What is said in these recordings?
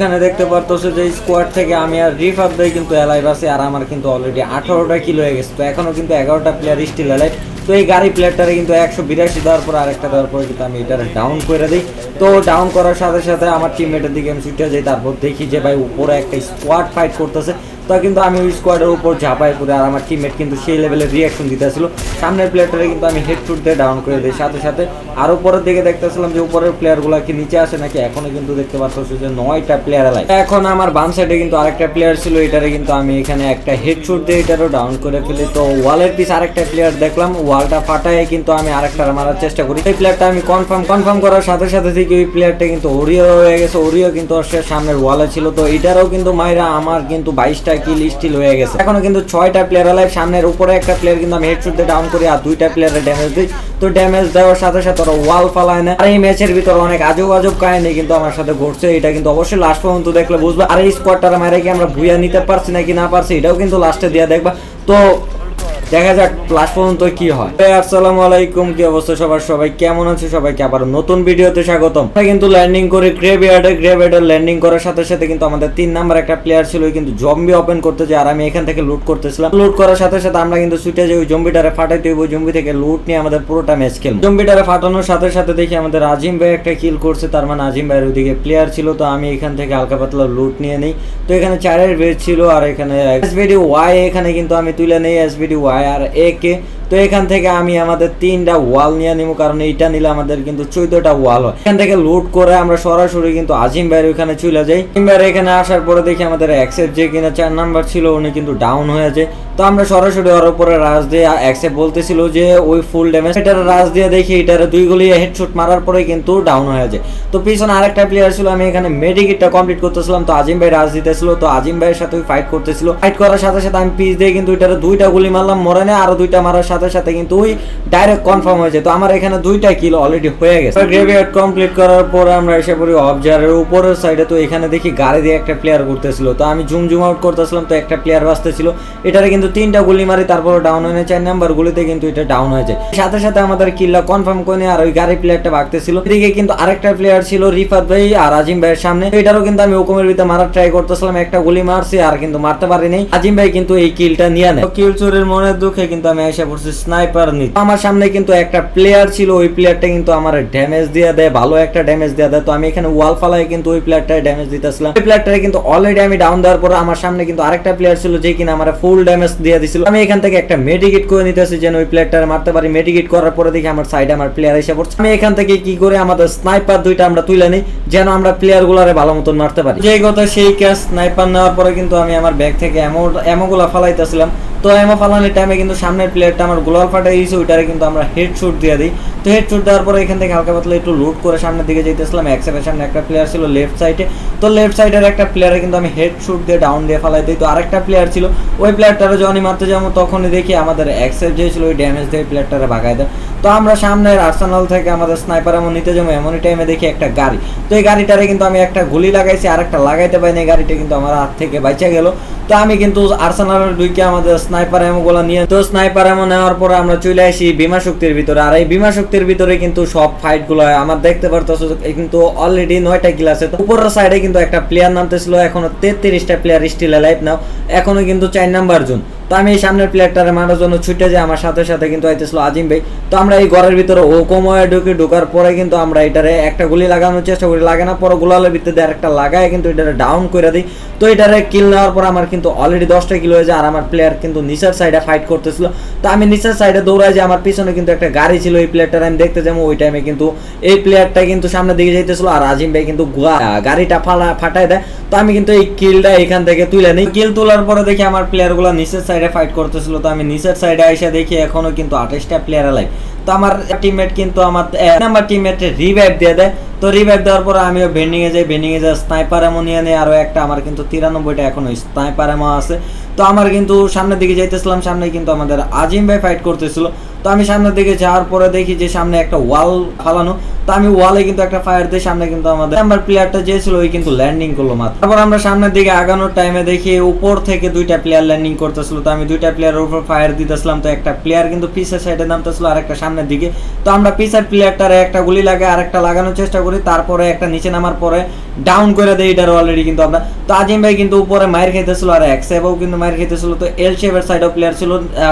এখানে দেখতে পারতেছো যে স্কোয়াড থেকে আমি আর রিফাত ভাই কিন্তু এলাইভ আছে, আর আমার কিন্তু অলরেডি আঠারোটা কিলো হয়ে গেছে। তো এখনও কিন্তু এগারোটা প্লেয়ার স্টিল এলাইভ তো এই গাড়ি প্লেয়ারটারে কিন্তু একশো বিরাশি দেওয়ার পর আরেকটা দেওয়ার পরে কিন্তু আমি এটা ডাউন করে দিই। তো ডাউন করার সাথে সাথে আমার টিমমেটের দিকে আমি ছুটে যাই, তারপর দেখি যে ভাই উপরে একটা স্কোয়াড ফাইট করতেছে। তো কিন্তু আমি ওই স্কোয়াডের উপর ঝাঁপাই পড়ে আর আমার টিমমেট কিন্তু সেই লেভেলের রিয়াকশন দিতেছিল। সামনের প্লেয়ারটারে কিন্তু আমি হেড শুট দিয়ে ডাউন করে দিই। সাথে সাথে আর উপরের দিকে দেখতেছিলাম যে উপরের প্লেয়ারগুলো কি নিচে আসে নাকি এখনও কিন্তু দেখতে পাচ্ছ যে নয়টা প্লেয়ার আলাই এখন আমার বাম সাইডে কিন্তু আরেকটা প্লেয়ার ছিল, এটারে কিন্তু আমি এখানে একটা হেড শুট দিয়ে এটারও ডাউন করে ফেলি। তো ওয়ালের পিস আরেকটা প্লেয়ার দেখলাম ওয়ালটা ফাটায় কিন্তু আমি আরেকটা মারার চেষ্টা করি। এই প্লেয়ারটা আমি কনফার্ম কনফার্ম করার সাথে সাথে থেকে ওই প্লেয়ারটা কিন্তু ওরিও হয়ে গেছে। ওরিও কিন্তু ওর সামনের ওয়ালে ছিল। তো এটারও কিন্তু মাইরা আমার কিন্তু বাইশটা কিল স্টিল হয়ে গেছে। এখনও কিন্তু ছয়টা প্লেয়ার আলাই সামনের উপরে একটা প্লেয়ার কিন্তু আমি হেডশুট দিয়ে ডাউন করি আর দুইটা প্লেয়ারের ড্যামেজ দিই। তো ড্যামেজ দেওয়ার সাথে সাথে ওরা ওয়াল ফালায় না। আর এই ম্যাচের ভিতরে অনেক আজব আজব কাহিনী কিন্তু আমার সাথে ঘটছে। এটা কিন্তু অবশ্যই লাস্ট পর্যন্ত দেখলে বুঝবা। আর এই স্কোয়াডটার মারে কি আমরা ভুইয়া নিতে পারছি নাকি না পারছি? এটাও কিন্তু লাস্টে দিয়ে দেখবা। তো দেখা যাক লাস্ট পর্যন্ত কি হয়। আসসালামু আলাইকুম, কি অবস্থা সবার? সবাই কেমন আছে? সবাইকে আবার নতুন ভিডিওতে স্বাগতম। আমরা কিন্তু ল্যান্ডিং করে গ্রেভিয়ার্ডে গ্রেভিয়ার্ডে ল্যান্ডিং করার সাথে সাথে কিন্তু আমাদের তিন নাম্বার একটা প্লেয়ার ছিল কিন্তু জম্বি ওপেন করতে যায় আর আমি এখান থেকে লুট করতেছিলাম। লুট করার সাথে সাথে আমরা কিন্তু ছুটে যাই, ওই জম্বিটারে ফাটাইতে ওই জম্বি থেকে লুট নিয়ে আমাদের পুরোটা ম্যাচ খেল জম্বিটারে ফাটানোর সাথে সাথে দেখি আমাদের আজিম ভাই একটা কিল করছে, তার মানে আজিম ভাইয়ের ওইদিকে প্লেয়ার ছিল, তো আমি এখান থেকে হালকা পাতলা লুট নিয়ে নেই। তো এখানে চারের বেজ ছিল, আর এখানে এসবিডি ওয়াই এখানে কিন্তু আমি তুলে নেই এসবিডি ওয়াই আর এ কে তো এখান থেকে আমি আমাদের তিনটা ওয়াল নিয়ে নিবো কারণ এইটা নিলে আমাদের কিন্তু চোদ্দটা ওয়াল হয়। এখান থেকে লুট করে আমরা সরাসরি কিন্তু আজিম ভাইয়ের ওখানে চলে যাই। আজিম ভাইয়ের এখানে আসার পরে দেখি আমাদের অ্যাক্সেপ্ট যে কিনা চার নাম্বার ছিল, উনি কিন্তু ডাউন হয়ে যায়। তো আমরা সরাসরি ওর উপরে রাজ দিয়ে অ্যাকসেপ্ট বলতেছিল যে, ওই ফুল ড্যামেজ এটার রাজ দিয়ে দেখি এটার দুই গুলি হেডশট মারার পরে কিন্তু ডাউন হয়ে যায়। তো পিছনে আরেকটা প্লেয়ার ছিল, আমি এখানে মেডিকেটটা কমপ্লিট করতেছিলাম। তো আজিম ভাই রাজ দিতেছিল, তো আজিম ভাইয়ের সাথে ফাইট করতেছিল। ফাইট করার সাথে সাথে আমি পিস দিয়ে কিন্তু এটার দুইটা গুলি মারলাম, মরে না আরও দুইটা মারার সাথে সাথে সাথে কিন্তু ওই ডাইরেক্ট কনফার্ম হয়ে যায়। তো আমার এখানে দুইটা কিল অলরেডি হয়ে গেছে। গ্রেভিয়ার্ড কমপ্লিট করার পর আমরা এসে পড়ি অবজারের উপরের সাইডে তো এখানে দেখি গাড়ি দিয়ে একটা প্লেয়ার করতেছিল তো আমি জুম জুম আউট করতেছিলাম তো একটা প্লেয়ার বাঁচতেছিল। এটারে কিন্তু তিনটা গুলি মারি তারপর ডাউন হয়ে যায় চার নাম্বার গুলিতে কিন্তু এটা ডাউন হয়ে যায়। সাথে সাথে আমাদের কিল্লা কনফার্ম করে আর ওই গাড়ি প্লেয়ারটা ভাগতেছিল। এদিকে কিন্তু আরেকটা প্লেয়ার ছিল রিফাত ভাই আর আজিম ভাইয়ের সামনে। তো এটারও কিন্তু আমি হুকুমের ভিতরে মারার ট্রাই করতেছিলাম। একটা গুলি মারছি আর কিন্তু মারতে পারিনি। আজিম ভাই কিন্তু এই কিলটা নিয়ে নেয়। কিল চোরের মনের দুঃখে কিন্তু আমি এসে পড়ছি স্নাইপার নিতে। আমার সামনে কিন্তু একটা প্লেয়ার ছিল, ওই প্লেয়ারটা কিন্তু আমার ড্যামেজ দিয়ে দেয়, ভালো একটা ড্যামেজ দিয়ে দেয়। তো আমি এখানে ওয়াল ফালায় কিন্তু ওই প্লেয়ারটায় ড্যামেজ দিতেছিলাম। ওই প্লেয়ারটারে কিন্তু অলরেডি আমি ডাউন দেওয়ার পর আমার সামনে কিন্তু আরেকটা প্লেয়ার ছিল, যে কিনা আমার ফুল ড্যামেজ দিয়ে দিছিল। আমি এখান থেকে একটা মেডিকেট করে নিতেছি, যেন ওই প্লেয়ারটারে মারতে পারি। মেডিকেট করার পরে দেখি আমার সাইডে আমার প্লেয়ার এসে পড়ছে। আমি এখান থেকে কি করে আমাদের স্নাইপার দুইটা আমরা তুলে নিই, যেন আমরা প্লেয়ার গুলারে ভালো মতন মারতে পারি। যেই কথা সেই ক্যাচ স্নাইপার নেওয়ার পরে কিন্তু আমি আমার ব্যাগ থেকে এমো এমোগুলা ফালাইতেছিলাম। তো এমা ফালানির টাইমে কিন্তু সামনের প্লেয়ারটা আমার গোলাল ফাটাই দিয়েছে ওইটারে কিন্তু আমরা হেড শুট দিয়ে দিই। তো হেড শুট দেওয়ার পরে এখান থেকে হালকা পাতলা একটু লুট করে সামনের দিকে যেতেছিলাম একসাথে সামনে একটা প্লেয়ার ছিল লেফট সাইডে তো লেফট সাইডের একটা প্লেয়ারে কিন্তু আমি হেড শুট দিয়ে ডাউন দিয়ে ফালাই দিই। তো আরেকটা প্লেয়ার ছিল, ওই প্লেয়ারটারও যখনই মারতে যাব তখনই দেখি আমাদের অ্যাক্সেপ্ট যে ছিল, ওই ড্যামেজ দিয়ে প্লেয়ারটারে ভাগাই দেয়। তো আমরা সামনের আর্সেনাল থেকে আমাদের স্নাইপার এমন নিতে যাব, এমনই টাইমে দেখি একটা গাড়ি। তো এই গাড়িটারে কিন্তু আমি একটা গুলি লাগাইছি, আর একটা লাগাইতে পারিনি। গাড়িটা কিন্তু আমার হাত থেকে বাইচা গেল। তো আমি কিন্তু আর্সেনালের দুইকে আমাদের স্নাইপার এমোগুলো নিয়ে তো স্নাইপার এমো নেওয়ার পরে আমরা চলে আসি বিমা শক্তির ভিতরে। আর এই বিমা শক্তির ভিতরে কিন্তু সব ফাইটগুলো হয়। আমার দেখতে পারতেছো কিন্তু অলরেডি নয়টা কিল আছে। তো উপরের সাইডে কিন্তু একটা প্লেয়ার নামতেছিল। এখনও তেত্রিশটা প্লেয়ার স্টিল লাইফ নাও এখনও কিন্তু চার নাম্বার জুন তো আমি এই সামনের প্লেয়ারটারে মারার জন্য ছুটে যাই, আমার সাথে সাথে কিন্তু আইতেছিল আজিম ভাই। তো আমরা এই ঘরের ভিতরে ও কময়ে ঢুকে ঢোকার পরে কিন্তু আমরা এটারে একটা গুলি লাগানোর চেষ্টা করি, লাগে না, পরে গোলালের ভিতরে একটা লাগায় কিন্তু এটারে ডাউন করে দিই। তো এটারে কিল নেওয়ার পর আমার কিন্তু অলরেডি দশটা কিল হয়ে যায়, আর আমার প্লেয়ার কিন্তু নিচের সাইডে ফাইট করতেছিল। তো আমি নিচের সাইডে দৌড়াই যে আমার পিছনে কিন্তু একটা গাড়ি ছিল, এই প্লেয়ারটার আমি দেখতে যাব, ওই টাইমে কিন্তু এই প্লেয়ারটা কিন্তু সামনের দিকে যাইতেছিল, আর আজিম ভাই কিন্তু গাড়িটা ফালা ফাটাই দেয়। তো আমি কিন্তু এই কিলটা এখান থেকে তুলে নিই। কিল তোলার পরে দেখি আমার প্লেয়ারগুলো নিচের সাইডে ফাইট করতেছিল, তো আমি নিচের সাইডে আইসে দেখি এখনও কিন্তু আঠাশটা প্লেয়ার লাইভ তো আমার টিমমেট কিন্তু আমার নাম্বার রিভাইভ দিয়ে দেয়। তো রিভাইভ দেওয়ার পর আমিও বেন্ডিং এ যাই বেন্ডিং এ যাই স্নাইপার এমন নিয়ে নেই, আরও একটা আমার কিন্তু তিরানব্বইটা এখনও স্নাইপার এমন আছে। তো আমার কিন্তু সামনের দিকে যাইতেছিলাম সামনে কিন্তু আমাদের আজিম ভাই ফাইট করতেছিল। তো আমি সামনের দিকে যাওয়ার পরে দেখি যে সামনে একটা ওয়াল ফালানো। তো আমি ওয়ালে কিন্তু একটা ফায়ার দিই, সামনে কিন্তু আমাদের নাম্বার প্লেয়ারটা যে ছিল, ওই কিন্তু ল্যান্ডিং করল মাত্র। তারপর আমরা সামনের দিকে আগানোর টাইমে দেখি উপর থেকে দুইটা প্লেয়ার ল্যান্ডিং করতেছিল। তো আমি দুইটা প্লেয়ারের উপর ফায়ার দিতেছিলাম, তো একটা প্লেয়ার কিন্তু পিসের সাইডে নামতেছিল আর একটা সামনের দিকে। তো আমরা পিসের প্লেয়ারটারে একটা গুলি লাগে আর একটা লাগানোর চেষ্টা তারপরে একটা নিচে নামার পরে ডাউন করে দেয় এটার অলরেডি কিন্তু আমরা তো আজিম ভাই কিন্তু উপরে মায়ের খাইতেছিল আর এক সেভও কিন্তু মায়ের খাইতেছিল। তো এল শেপের সাইডেও প্লেয়ার ছিল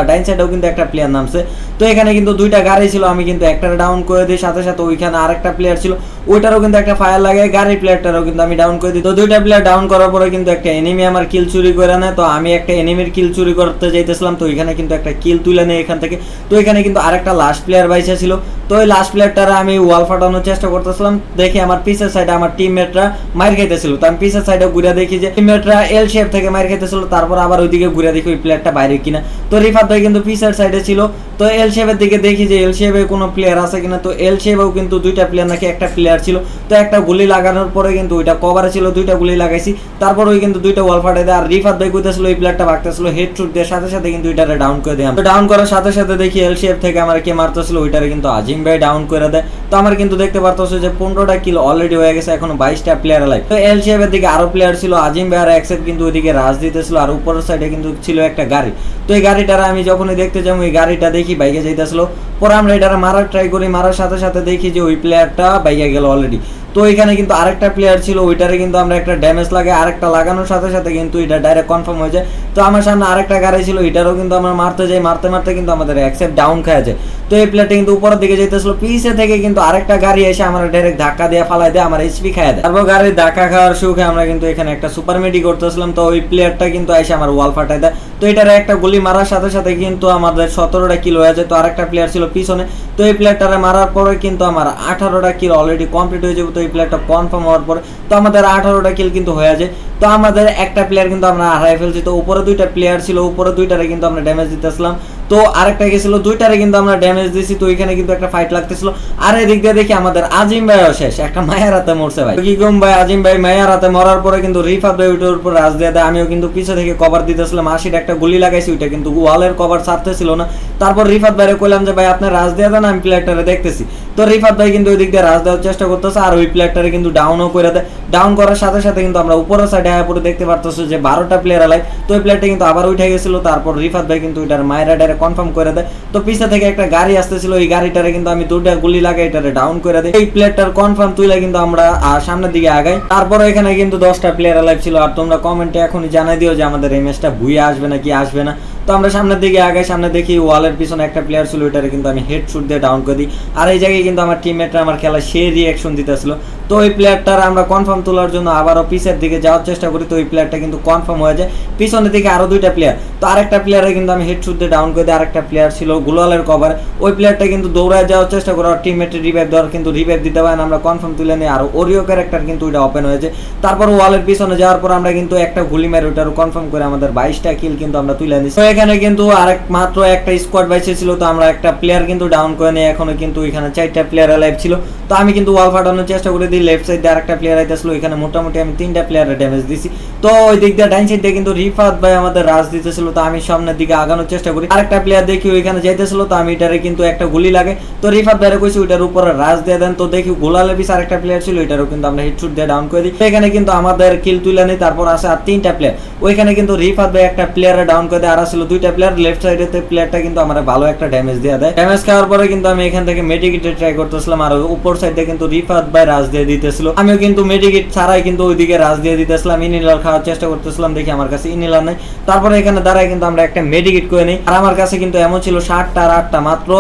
ডাইন সাইডেও কিন্তু একটা প্লেয়ার নামছে। তো এখানে কিন্তু দুইটা গাড়ি ছিল, আমি কিন্তু একটা ডাউন করে দিই, সাথে সাথে ওইখানে আরেকটা প্লেয়ার ছিল। ওইটারও কিন্তু একটা ফায়ার লাগে, গাড়ি প্লেয়ারটারও কিন্তু আমি ডাউন করে দিই। তো দুইটা প্লেয়ার ডাউন করার পরে কিন্তু একটা এনিমি আমার কিল চুরি করে নেয়। তো আমি একটা এনিমির কিল চুরি করতে যাইতেছিলাম, তো ওইখানে কিন্তু একটা কিল তুলে নেই এখান থেকে। তো এখানে কিন্তু আরেকটা লাস্ট প্লেয়ার বাইসে ছিল। তো ওই লাস্ট প্লেয়ারটারা আমি ওয়াল ফাটানোর চেষ্টা করতেছিলাম। দেখি আমার পিসের সাইডে আমার টিমমেটরা মার খাইতেছিল। তো আমি পিসের সাইডে ঘুরে দেখি যে মেয়েটা এল শেপ থেকে মার খাইতেছিল, তারপর আবার ওইদিকে ঘুরে দেখি ওই প্লেয়ারটা বাইরে কিনা। তো রিফাত ভাই কিন্তু পিসের সাইডে ছিল। তো এল শেপের দিকে দেখি যে এল শেপে কোনো প্লেয়ার আছে কিনা। তো এল শেপেও কিন্তু দুইটা প্লেয়ার নাকি একটা প্লেয়ার ছিল। তো একটা গুলি লাগানোর পরে কিন্তু ওইটা কভারে ছিল, দুইটা গুলি লাগাইছি। তারপর ওই কিন্তু দুইটা ওয়াল ফাটাই দেয় আর রিফাত ভাই কইতেছিল ওই প্লেয়ারটা ভাগতেছিল। হেড শুট দিয়ে সাথে সাথে কিন্তু ওইটারে ডাউন করে দেয়। তো ডাউন করার সাথে সাথে দেখি এল শেপ থেকে আমার কে মারতেছিল, ওইটারে কিন্তু আজিম ভাই ডাউন করে দেয়। তো আমার কিন্তু দেখতে পারতেছে যে পনেরোটা কিল অলরেডি হয়ে গেছে, এখনও বাইশটা প্লেয়ার লাইভ তো এল শেপের দিকে আরও প্লেয়ার ছিল, আজিম ভাই আর একসেপ কিন্তু ওইদিকে রাজ দিতেছিল, আর উপরের সাইডে কিন্তু ছিল একটা গাড়ি। তো এই গাড়িটার আমি যখনই দেখতে যাব ওই গাড়িটা দেখি বাইকে যাইতেছিল। পরে আমরা এটা মারার ট্রাই করি, মারার সাথে সাথে দেখি যে ওই প্লেয়ারটা বাইকে গেল অলরেডি তো এখানে কিন্তু আরেকটা প্লেয়ার ছিল, ওইটারে কিন্তু আমরা একটা ড্যামেজ লাগে, আরেকটা লাগানোর সাথে সাথে কিন্তু এটা ডাইরেক্ট কনফার্ম হয়ে যায় তো আমার সামনে আরেকটা গাড়ি ছিল, এটারও কিন্তু আমরা মারতে যাই, মারতে মারতে কিন্তু আমাদের অ্যাকসেপ্ট ডাউন যায়। তো এই প্লেয়ারটা কিন্তু উপরের দিকে যেতেছিল পিছে থেকে কিন্তু আরেকটা গাড়ি এসে আমার ডাইরেক্ট ধাক্কা দিয়ে ফালাই দেয় আমার এইচপি খাওয়া দেয়। তারপর গাড়ির ধাক্কা খাওয়ার সুখে আমরা কিন্তু এখানে একটা সুপার মেডি করতেছিলাম, তো ওই প্লেয়ারটা কিন্তু এসে আমার ওয়াল ফাটাই দেয়। তো এটার একটা গুলি মারার সাথে সাথে কিন্তু আমাদের সতেরোটা কিল হয়ে যায়, তো আরেকটা প্লেয়ার ছিল পিছনে। তো এই প্লেয়ারটারে মারার পরে কিন্তু আমার আঠারোটা কিল অলরেডি কমপ্লিট হয়ে যাবে, তো এই প্লেয়ারটা কনফার্ম হওয়ার পরে। তো আমাদের আঠারোটা কিল কিন্তু হয়ে যায়। তো আমাদের একটা প্লেয়ার কিন্তু আমরা হারাই ফেলছি। তো উপরে দুইটা প্লেয়ার ছিল, উপরে দুইটারে কিন্তু আমরা ড্যামেজ দিতেছিলাম। তো আরেকটা গেছিল, দুইটারে কিন্তু আমরা ড্যামেজ দিছি। তো এখানে কিন্তু একটা ফাইট লাগতেছিল। আর এদিক দিয়ে দেখি আমাদের আজিম ভাইও শেষ। একটা মায়ের হাতে মরছে ভাই। কি গম ভাই, আজিম ভাই মায়ের হাতে মরার পরে কিন্তু রিফাত ভাই ওইটার উপর রাজ দিয়ে দেয়। আমিও কিন্তু পিছে থেকে কভার দিতেছিলাম। আশির একটা গুলি লাগাইছি, ওইটা কিন্তু ওয়ালের কভার ছাড়তেছিল না। তারপর রিফাত ভাইরে কইলাম যে, ভাই আপনি রাজ দিয়ে দেন, আমি প্লেয়ারটারে দেখতেছি। তো রিফাত ভাই কিন্তু ওই দিক দিয়ে রাজ দেওয়ার চেষ্টা করতেছে, আর ওই প্লেয়ারটারে কিন্তু ডাউনও করে দেয়। ডাউন করার সাথে সাথে কিন্তু আমরা উপরের সাইডে আয়া পরে দেখতে পারতেছি যে, বারোটা প্লেয়ার আলাই তো ওই প্লেয়ারটা কিন্তু আবার উঠে গেছিল, তারপর রিফাত ভাই কিন্তু ওইটার মায়েরা ডাইরে কনফার্ম করে দেয়। তো পিছে থেকে একটা গাড়ি আসতেছিল, ওই গাড়িটারে কিন্তু আমি দুটা গুলি লাগাই, এটারে ডাউন করে দিই। এই প্লেয়ারটার কনফার্ম তুইলে কিন্তু আমরা সামনের দিকে আগাই। তারপর এখানে কিন্তু দশটা প্লেয়ার লাইভ ছিল। আর তোমরা কমেন্টে এখনই জানাই দিও যে, আমাদের এই ম্যাচটা ভুইয়ে আসবে না কি আসবে না। তো আমরা সামনের দিকে আগে সামনে দেখি ওয়ালের পিছনে একটা প্লেয়ার ছিল, ওইটারে কিন্তু আমি হেড শুট দিয়ে ডাউন করে দিই। আর এই জায়গায় কিন্তু আমার টিমমেটরা আমার খেলা সে রিয়াকশন দিতেছিল। তো ওই প্লেয়ারটার আমরা কনফার্ম তোলার জন্য আবারও পিছের দিকে যাওয়ার চেষ্টা করি, তো ওই প্লেয়ারটা কিন্তু কনফার্ম হয়ে যায়। পিছনের দিকে আরও দুইটা প্লেয়ার তো আরেকটা প্লেয়ারে কিন্তু আমি হেড শুট দিয়ে ডাউন করে দিই, আরেকটা প্লেয়ার ছিল গুলালের কভার ওই প্লেয়ারটা কিন্তু দৌড়ায় যাওয়ার চেষ্টা করে আর টিমমেটের রিভাইভ দেওয়ার কিন্তু রিভাইভ দিতে পারেন আমরা কনফার্ম তুলে নিই। আর ওরিও ক্যারেক্টার কিন্তু ওইটা ওপেন হয়েছে। তারপর ওয়ালের পিছনে যাওয়ার পর আমরা কিন্তু একটা গুলি মেরে ওইটারও কনফার্ম করে আমাদের বাইশটা কিল কিন্তু আমরা তুলে নিই তো এখানে কিন্তু আরেক মাত্র একটা স্কোয়াড বাইসে ছিল, তো আমরা একটা প্লেয়ার কিন্তু ডাউন করে নিই। এখনও কিন্তু এখানে চারটা প্লেয়ার লাইভ ছিল। তো আমি কিন্তু ওয়াল ফাটানোর চেষ্টা করে দিই লেফট সাইড দিয়ে আরেকটা প্লেয়ার আইতেছিল এখানে মোটামুটি আমি তিনটা প্লেয়ারের ড্যামেজ দিছি। তো ওই দিক দিয়ে ডাইন সাইড দিয়ে কিন্তু রিফাত ভাই আমাদের রাজ দিতেছিল, তো আমি সামনের দিকে আগানোর চেষ্টা করি। আরেকটা প্লেয়ার দেখি ওইখানে যাইতেছিল, তো আমি এটারে কিন্তু একটা গুলি লাগে। তো রিফাত ভাইরে কইছি, ওইটার উপরে রাজ দিয়ে দেন। তো দেখি গোলালে পিস আরেকটা প্লেয়ার ছিল, ওইটারও কিন্তু আমরা হিটশুট দিয়ে ডাউন করে দিই। এখানে কিন্তু আমাদের কিল তুলে নেই, তারপর আসে আর তিনটা প্লেয়ার ওইখানে কিন্তু রিফাত ভাই একটা প্লেয়ারে ডাউন করে দেয়, আর ছিল দুইটা প্লেয়ার লেফট সাইডে প্লেয়ারটা কিন্তু আমার ভালো একটা ড্যামেজ দিয়ে দেয়। ড্যামেজ খাওয়ার পরে কিন্তু আমি এখান থেকে মেডিকেটে ট্রাই করতেছিলাম, আর উপর সাইডে কিন্তু রিফাত ভাই রাজ দিয়ে দিতেছিল। আমিও কিন্তু মেডিকেট ছাড়াই কিন্তু ওইদিকে রাজ দিয়ে দিতেছিলাম ইনিলার খাওয়ার চেষ্টা করতেছিলাম, দেখি আমার কাছে ইনিলার নাই। তারপরে এখানে দাঁড়ায় কিন্তু আমরা একটা মেডিকেট করে নিই। আর আমার কাছে কিন্তু এমন ছিল ষাটটা আর আটটা মাত্র।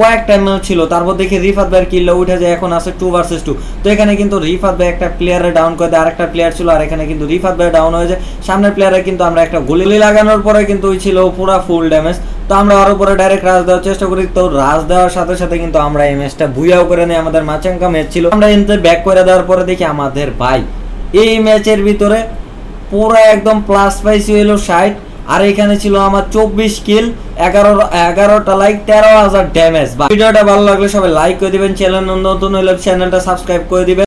কয়েকটা ম্যাচ ছিল। তারপর দেখি রিফাত ভাইয়ের কিল্লা উঠে যায়, এখন আছে টু ভার্সেস টু তো এখানে কিন্তু রিফাত ভাই একটা প্লেয়ারে ডাউন করে দেয়, আরেকটা প্লেয়ার ছিল, আর এখানে কিন্তু রিফাত ভাই ডাউন হয়ে যায়। সামনের প্লেয়ারে কিন্তু আমরা একটা গুলি লাগানোর পরে কিন্তু ওই ছিল পুরা ফুল ড্যামেজ তো আমরা আরও পরে ডাইরেক্ট রাজ দেওয়ার চেষ্টা করি। তো রাজ দেওয়ার সাথে সাথে কিন্তু আমরা এই ম্যাচটা ভুইয়াও করে নেই, আমাদের মাচাঙ্কা ম্যাচ ছিল। আমরা কিন্তু ব্যাক করে দেওয়ার পরে দেখি আমাদের ভাই। এই ম্যাচের ভিতরে পুরো একদম প্লাস পাইছি হইল ষাট। আর এখানে ছিল আমার চব্বিশ কিল এগারো এগারোটা লাইক তেরো হাজার ড্যামেজ ভিডিওটা ভালো লাগলে সবাই লাইক করে দিবেন, চ্যানেল নতুন হলে চ্যানেলটা সাবস্ক্রাইব করে দিবেন।